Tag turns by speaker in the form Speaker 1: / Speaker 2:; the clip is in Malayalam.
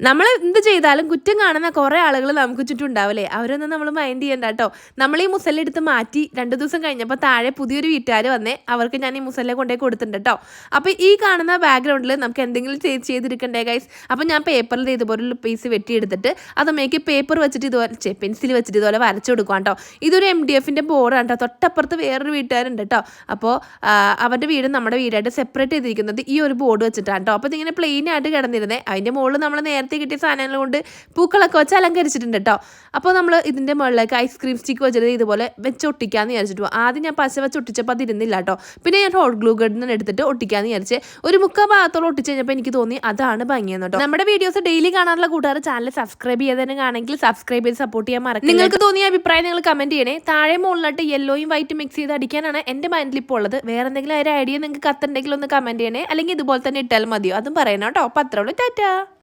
Speaker 1: നമ്മൾ എന്ത് ചെയ്താലും കുറ്റം കാണുന്ന കുറേ ആളുകൾ നമുക്ക് ചുറ്റും ഉണ്ടാവില്ലേ അവരൊന്നും നമ്മൾ മൈൻഡ് ചെയ്യണ്ട കേട്ടോ നമ്മൾ ഈ മുസല്ല എടുത്ത് മാറ്റി രണ്ട് ദിവസം കഴിഞ്ഞപ്പോൾ താഴെ പുതിയൊരു വീട്ടുകാർ വന്നേ. അവർക്ക് ഞാൻ ഈ മുസല്ല കൊണ്ടേ കൊടുത്തിട്ടുണ്ട് കേട്ടോ അപ്പോൾ ഈ കാണുന്ന ബാക്ക്ഗ്രൗണ്ടിൽ നമുക്ക് എന്തെങ്കിലും ചെയ്ത് ചെയ്തിരിക്കണ്ടേ ഗൈസ് അപ്പോൾ ഞാൻ പേപ്പറിൽ ഇതുപോലെ ഒരു പീസ് വെട്ടിയെടുത്തിട്ട് അത് മേക്ക് പേപ്പർ വെച്ചിട്ട് ഇതുപോലെ പെൻസിൽ വെച്ചിട്ട് ഇതുപോലെ വരച്ചു കൊടുക്കുക കേട്ടോ ഇതൊരു എം ഡി എഫിന്റെ ബോർഡാണ് കേട്ടോ തൊട്ടപ്പുറത്ത് വേറൊരു വീട്ടുകാരുണ്ട് കേട്ടോ അപ്പോൾ അവരുടെ വീടും നമ്മുടെ വീടായിട്ട് സെപ്പറേറ്റ് ചെയ്തിരിക്കുന്നത് ഈ ഒരു ബോർഡ് വെച്ചിട്ടാണ് കേട്ടോ അപ്പോൾ ഇതിങ്ങനെ പ്ലെയിൻ ആയിട്ട് കിടന്നിരുന്നത് അതിന്റെ മുകളിൽ നമ്മൾ നേരത്തെ കിട്ടിയ സാധനങ്ങൾ കൊണ്ട് പൂക്കളൊക്കെ വെച്ച് അലങ്കരിച്ചിട്ടുണ്ട് കേട്ടോ അപ്പോൾ നമ്മൾ ഇതിന്റെ മുകളിലേക്ക് ഐസ്ക്രീം സ്റ്റിക്ക് വെച്ചിട്ട് ഇതുപോലെ വെച്ച് ഒട്ടിക്കാമെന്ന് വിചാരിച്ചിട്ട് പോകും ആദ്യം ഞാൻ പശ വെച്ച് ഒട്ടിച്ചപ്പോൾ അത് ഇരുന്നില്ല കേട്ടോ പിന്നെ ഞാൻ ഹോട്ട് ഗ്ലൂ ഗഡിൽ എടുത്തിട്ട് ഒട്ടിക്കാന്ന് വിചാരിച്ച് ഒരു മുക്കാൽ ഭാഗത്തോളം ഒട്ടിച്ച് കഴിഞ്ഞപ്പോൾ എനിക്ക് തോന്നി അതാണ് ഭംഗിയെന്ന് കേട്ടോ നമ്മുടെ വീഡിയോസ് ഡെയിലി കാണാനുള്ള കൂട്ടുകാർ ചാനൽ സബ്സ്ക്രൈബ് ചെയ്തതിനെ ആണെങ്കിൽ സബ്സ്ക്രൈബ് ചെയ്ത് സപ്പോർട്ട് ചെയ്യാൻ മറക്കും നിങ്ങൾക്ക് തോന്നിയ അഭിപ്രായം നിങ്ങൾ കമന്റ് ചെയ്യണേ. താഴെ മുകളിലായിട്ട് യെല്ലോയും വൈറ്റും മിക്സ് ചെയ്ത് അടിക്കാനാണ് എന്റെ മൈൻഡിൽ ഇപ്പോൾ ഉള്ളത്. വേറെ എന്തെങ്കിലും ഒരു ഐഡിയ നിങ്ങൾക്ക് കത്തുണ്ടെങ്കിൽ ഒന്ന് കമന്റ് ചെയ്യണേ. അല്ലെങ്കിൽ ഇതുപോലെ തന്നെ ഇട്ടാൽ മതിയോ? അതും പറയണം കേട്ടോ അപ്പോൾ അത്രയുള്ളൂ ടാറ്റാ.